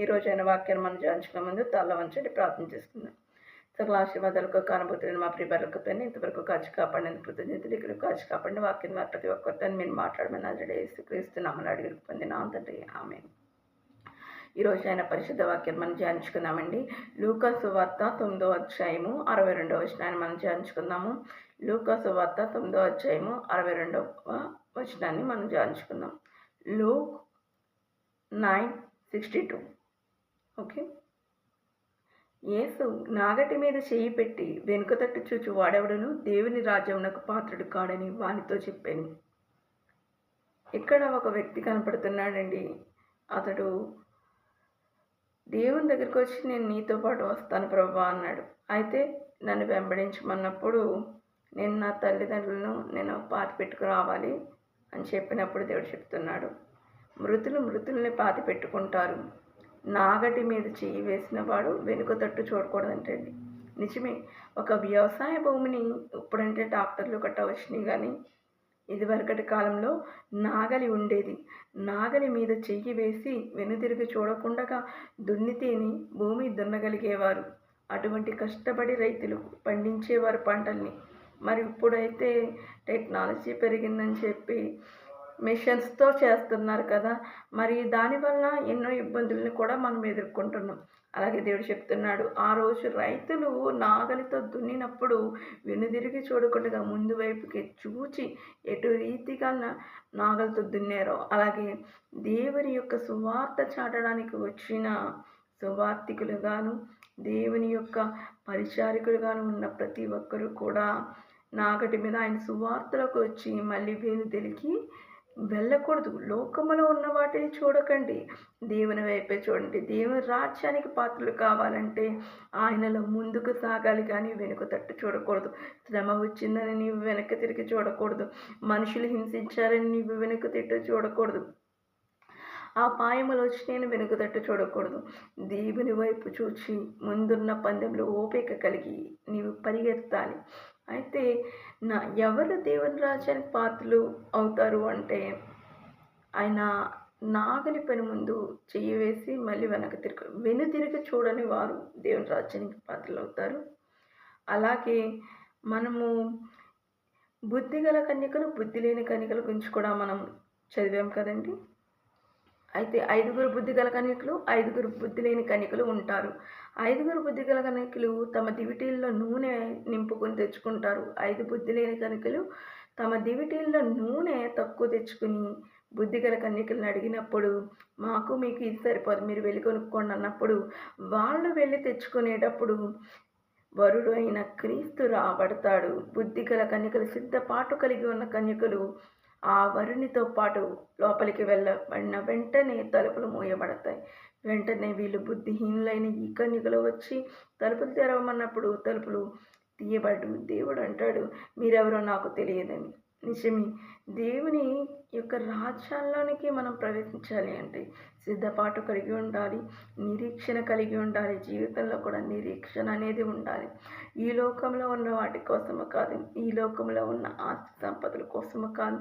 ఈ అయిన వాక్యాన్ని మనం ధ్యానించుకునే ముందు తల్ల వంచండి ప్రార్థన చేసుకుందాం. సకల ఆశీర్వాదాలకు కానుభూతులను మా ప్రిపేర్లకు పైన ఇంతవరకు కాచి కాపాడిన కృతజ్ఞతలు ఇక్కడ కాచి కాపాడిన వాక్యం వారి ప్రతి ఒక్కరితో మీరు మాట్లాడమని అజడే క్రీస్తున్నామని అడిగి పొందిన తండ్రి. ఆమె ఈ రోజు ఆయన పరిశుద్ధ వాక్యం మనం ధ్యానించుకుందామండి లూకాసు వార్త తొమ్మిదో అధ్యాయము అరవై రెండవ వచనాన్ని మనం ధ్యానించుకుందాము లూకాసు వార్త తొమ్మిదో అధ్యాయము అరవై రెండవ వచనాన్ని మనం ధ్యానించుకుందాం Luke nine sixty two. Okay. Yesu నాగటి మీద చేయి పెట్టి వెనుక తట్టు చూచు వాడెవడను? దేవుని రాజ్యమునకు పాత్రుడు కాడని వానితో చెప్పాను. ఇక్కడ ఒక వ్యక్తి కనపడుతున్నాడండి. అతడు దేవుని దగ్గరికి వచ్చి నేను నీతో పాటు వస్తాను ప్రభా అన్నాడు. అయితే నన్ను వెంబడించమన్నప్పుడు నేను నా తల్లిదండ్రులను నేను పాతి పెట్టుకు రావాలి అని చెప్పినప్పుడు దేవుడు చెప్తున్నాడు. మృతులు మృతుల్ని పాతి పెట్టుకుంటారు. నాగటి మీద చెయ్యి వేసిన వాడు వెనుక తట్టు చూడకూడదంటండి. నిజమే ఒక వ్యవసాయ భూమిని ఇప్పుడంటే ట్రాక్టర్లు గట్ట వచ్చినాయి కానీ ఇదివరకటి కాలంలో నాగలి ఉండేది. నాగలి మీద చెయ్యి వేసి వెనుదిరిగి చూడకుండా దున్నితేని భూమి దున్నగలిగేవారు. అటువంటి కష్టపడి రైతులు పండించేవారు పంటల్ని. మరి ఇప్పుడైతే టెక్నాలజీ పెరిగిందని చెప్పి మిషన్స్తో చేస్తున్నారు కదా మరి దానివల్ల ఎన్నో ఇబ్బందులను కూడా మనం ఎదుర్కొంటున్నాం. అలాగే దేవుడు చెప్తున్నాడు ఆ రోజు రైతులు నాగలితో దున్నినప్పుడు వెనుదిరిగి చూడకుండా ముందు వైపుకి చూచి ఎటు రీతిగా నాగలితో దున్నారో అలాగే దేవుని యొక్క సువార్త చాటడానికి వచ్చిన సువార్థికులుగాను దేవుని యొక్క పరిచారికులుగాను ఉన్న ప్రతి ఒక్కరూ కూడా నాగటి మీద ఆయన సువార్తలకు వచ్చి మళ్ళీ వేలు తెలికి వెళ్ళకూడదు. లోకములో ఉన్న వాటిని చూడకండి. దేవుని వైపే చూడండి. దేవుని రాజ్యానికి పాత్రలు కావాలంటే ఆయనలో ముందుకు సాగాలి కానీ వెనుక తట్టు చూడకూడదు. శ్రమ వచ్చిందని నీవు వెనక్కి తిరిగి చూడకూడదు. మనుషులు హింసించారని నీవు వెనుక తిట్టు చూడకూడదు. ఆ పాయములు వచ్చి నేను వెనుకదట్టు చూడకూడదు. దేవుని వైపు చూచి ముందున్న పందెంలో ఓపిక కలిగి నీవు పరిగెత్తాలి. అయితే నా ఎవరు దేవుని రాజ్యానికి పాత్రలు అవుతారు అంటే ఆయన నాగలి పని ముందు చెయ్యి వేసి మళ్ళీ వెనక తిరగ వెను తిరిగి చూడని వారు దేవుని రాజ్యానికి పాత్రలు అవుతారు. అలాగే మనము బుద్ధి గల కన్యకలు బుద్ధి లేని కన్యకల గురించి కూడా మనం చదివాం కదండి. అయితే ఐదుగురు బుద్ధి గల కన్యకలు ఐదుగురు బుద్ధి లేని కన్యకలు ఉంటారు. ఐదుగురు బుద్ధి గల కన్యకులు తమ దివిటీల్లో నూనె నింపుకొని తెచ్చుకుంటారు. ఐదు బుద్ధి లేని కన్యకులు తమ దివిటీల్లో నూనె తక్కువ తెచ్చుకుని బుద్ధి గల కన్యకలను అడిగినప్పుడు మాకు మీకు ఇది సరిపోదు మీరు వెళ్ళి కొనుక్కోండి అన్నప్పుడు వాళ్ళు వెళ్ళి తెచ్చుకునేటప్పుడు వరుడు అయిన క్రీస్తు రాబడతాడు. బుద్ధి గల కన్యకలు సిద్ధపాటు కలిగి ఉన్న కన్యకలు ఆ వరునితో పాటు లోపలికి వెళ్ళబడిన వెంటనే తలుపులు మూయబడతాయి. వెంటనే వీళ్ళు బుద్ధిహీనులైన ఈ కన్యకలు వచ్చి తలుపులు తెరవమన్నప్పుడు తలుపులు తీయబడు దేవుడు అంటాడు మీరెవరో నాకు తెలియదని. నిజమే దేవుని యొక్క రాజ్యాల్లోనికి మనం ప్రవేశించాలి అంటే సిద్ధపాటు కలిగి ఉండాలి నిరీక్షణ కలిగి ఉండాలి జీవితంలో కూడా నిరీక్షణ అనేది ఉండాలి. ఈ లోకంలో ఉన్న వాటి కోసము కాదు ఈ లోకంలో ఉన్న ఆస్తి సంపదల కోసము కాదు.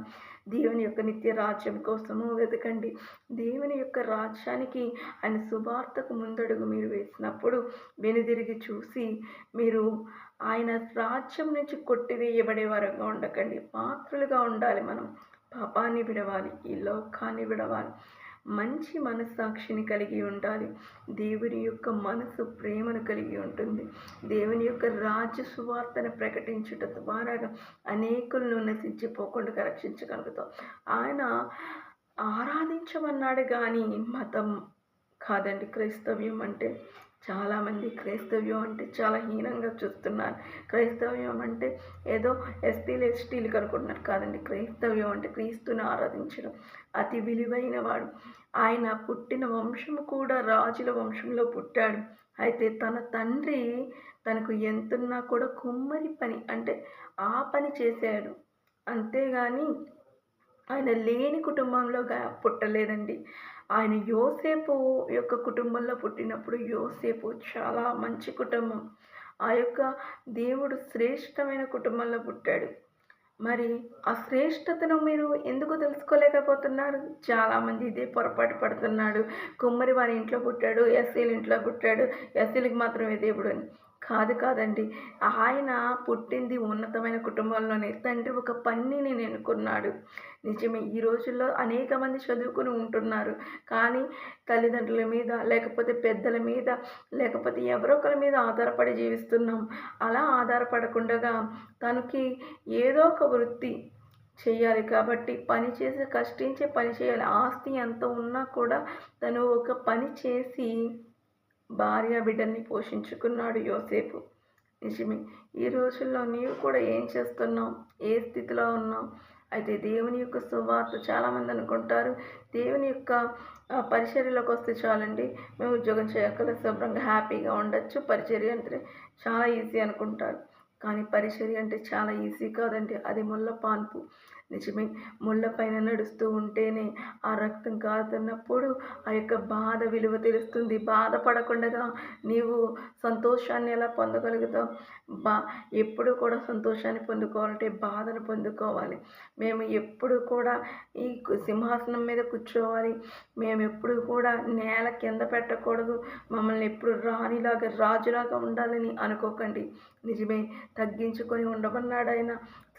దేవుని యొక్క నిత్య రాజ్యం కోసము వెతకండి. దేవుని యొక్క రాజ్యానికి ఆయన శుభార్తకు ముందడుగు మీరు వేసినప్పుడు వెనుదిరిగి చూసి మీరు ఆయన రాజ్యం నుంచి కొట్టివేయబడే వారుగా ఉండకండి. పాత్రలుగా ఉండాలి మనం. పాపాన్ని విడవాలి ఈ లోకాన్ని విడవాలి. మంచి మనస్సాక్షిని కలిగి ఉండాలి. దేవుని యొక్క మనసు ప్రేమను కలిగి ఉంటుంది. దేవుని యొక్క రాజ్య సువార్తను ప్రకటించుట ద్వారా అనేకులను నశించిపోకుండా రక్షించగలుగుతాం. ఆయన ఆరాధించమన్నాడు కానీ మతం కాదండి. క్రైస్తవ్యం అంటే చాలామంది క్రైస్తవ్యం అంటే చాలా హీనంగా చూస్తున్నారు. క్రైస్తవ్యం అంటే ఏదో ఎస్టీలు ఎస్టీలు కనుకుంటున్నారు కాదండి. క్రైస్తవ్యం అంటే క్రీస్తుని ఆరాధించడం. అతి విలువైన వాడు. ఆయన పుట్టిన వంశము కూడా రాజుల వంశంలో పుట్టాడు. అయితే తన తండ్రి తనకు ఎంతున్నా కూడా కుమ్మరి పని అంటే ఆ పని చేశాడు. అంతేగాని ఆయన లేని కుటుంబంలో పుట్టలేదండి. ఆయన యోసేపు యొక్క కుటుంబంలో పుట్టినప్పుడు యోసేపు చాలా మంచి కుటుంబం. ఆ యొక్క దేవుడు శ్రేష్టమైన కుటుంబంలో పుట్టాడు. మరి ఆ శ్రేష్టతను మీరు ఎందుకు తెలుసుకోలేకపోతున్నారు? చాలామంది ఇదే పొరపాటు పడుతున్నాడు. కుమ్మరి వారి ఇంట్లో పుట్టాడు ఎస్సీల ఇంట్లో పుట్టాడు. ఎస్సీలకు మాత్రమే దేవుడు అని. కాదు కాదండి. ఆయన పుట్టింది ఉన్నతమైన కుటుంబంలోనే. తండ్రి ఒక పన్నిని ఎన్నుకున్నాడు. నిజమే ఈ రోజుల్లో అనేక మంది చదువుకుని ఉంటున్నారు. కానీ తల్లిదండ్రుల మీద లేకపోతే పెద్దల మీద లేకపోతే ఎవరో ఒకరి మీద ఆధారపడి జీవిస్తున్నాం. అలా ఆధారపడకుండా తనకి ఏదో ఒక వృత్తి చేయాలి కాబట్టి పని చేసి కష్టించే పని చేయాలి. ఆస్తి ఎంత ఉన్నా కూడా తను ఒక పని చేసి భార్య బిడ్డల్ని పోషించుకున్నాడు యోసేపు. నిజమే ఈ రోజుల్లో నీవు కూడా ఏం చేస్తున్నావు? ఏ స్థితిలో ఉన్నావు? అయితే దేవుని యొక్క సువార్త చాలామంది అనుకుంటారు దేవుని యొక్క పరిచర్యలోకి వస్తే చాలండి. మేము ఉద్యోగం చేయగల శుభ్రంగా హ్యాపీగా ఉండొచ్చు. పరిచర్య అంటే చాలా ఈజీ అనుకుంటారు. కానీ పరిచర్య అంటే చాలా ఈజీ కాదండి. అది ముళ్ళ పాన్పు. నిజమే. ముళ్ళ పైన నడుస్తూ ఉంటేనే ఆ రక్తం కారుతున్నప్పుడు ఆ యొక్క బాధ విలువ తెలుస్తుంది. బాధపడకుండా నీవు సంతోషాన్ని ఎలా పొందగలుగుతావు? బా ఎప్పుడు కూడా సంతోషాన్ని పొందుకోవాలంటే బాధను పొందుకోవాలి. మేము ఎప్పుడు కూడా ఈ సింహాసనం మీద కూర్చోవాలి. మేము ఎప్పుడు కూడా నేల కింద పెట్టకూడదు. మమ్మల్ని ఎప్పుడు రాణిలాగా రాజులాగా ఉండాలని అనుకోకండి. నిజమే తగ్గించుకొని ఉండమన్నాడు ఆయన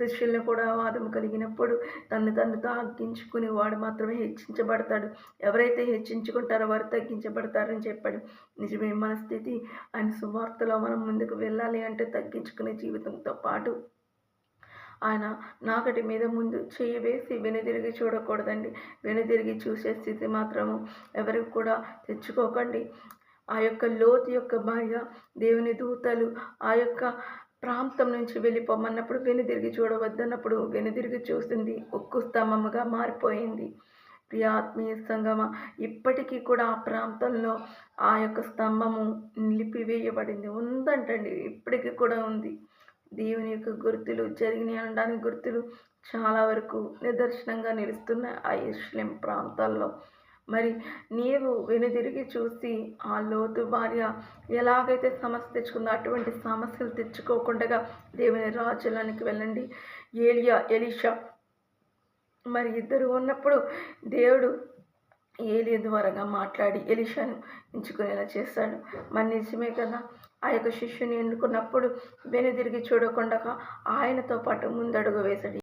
శిష్యులను కూడా వాదం కలిగినప్పుడు తను తను తగ్గించుకుని వాడు మాత్రమే హెచ్చించబడతాడు. ఎవరైతే హెచ్చించుకుంటారో వారు తగ్గించబడతారని చెప్పాడు. నిజమే మన స్థితి ఆయన సువార్తలో మనం ముందుకు వెళ్ళాలి అంటే తగ్గించుకునే జీవితంతో పాటు ఆయన నాకటి మీద ముందు చేయి వేసి వెనుదిరిగి చూడకూడదండి. వెనుదిరిగి చూసే స్థితి మాత్రము ఎవరికి కూడా తెచ్చుకోకండి. ఆ యొక్క లోతు యొక్క భార్య దేవుని దూతలు ఆ యొక్క ప్రాంతం నుంచి వెళ్ళిపోమన్నప్పుడు వెనుదిరిగి చూడవద్దన్నప్పుడు వెనుదిరిగి చూసింది ఉక్కు స్తంభముగా మారిపోయింది. ప్రియ ఆత్మీయ సంగమ ఇప్పటికీ కూడా ఆ ప్రాంతంలో ఆ యొక్క స్తంభము నిలిపివేయబడింది. ఉందంటండి ఇప్పటికీ కూడా ఉంది. దేవుని యొక్క గుర్తులు జరిగినాయి అనడానికి గుర్తులు చాలా వరకు నిదర్శనంగా నిలుస్తున్నాయి ఆ ఇస్లాం ప్రాంతాల్లో. మరి నీవు వెనుదిరిగి చూసి ఆ లోతు భార్య ఎలాగైతే సమస్య తెచ్చుకుందో అటువంటి సమస్యలు తెచ్చుకోకుండా దేవుని రాజ్యానికి వెళ్ళండి. ఏలియా ఎలీషా మరి ఇద్దరు ఉన్నప్పుడు దేవుడు ఏలియ ద్వారాగా మాట్లాడి ఎలిషాను ఎంచుకునేలా చేస్తాడు. మరి నిజమే కదా? ఆ యొక్క శిష్యుని ఎన్నుకున్నప్పుడు వెనుదిరిగి చూడకుండా ఆయనతో పాటు ముందడుగు వేశాడు.